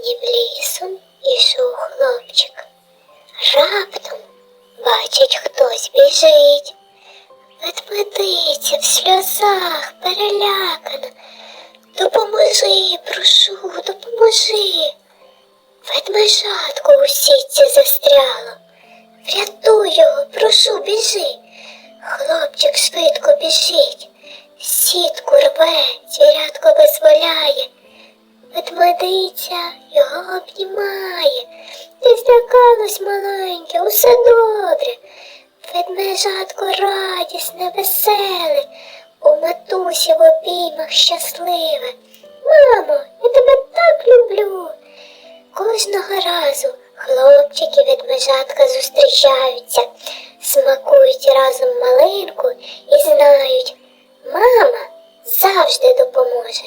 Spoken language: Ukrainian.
Темнім лісом ішов хлопчик. Раптом бачить, хтось біжить. Ведмедиця в сльозах перелякана. Допоможи, прошу, допоможи. Ведмежатко у сітці застряло. Врятуй його, прошу, біжи. Хлопчик швидко біжить. Сітку рве, звірятко визволяє. Ведмедиця його обнімає. Ти злякалась маленьке, усе добре. Ведмежатко радісне, веселе, у матусі в обіймах щасливе. Мамо, я тебе так люблю. Кожного разу хлопчик і ведмежатка зустрічаються, смакують разом малинку і знають, мама завжди допоможе.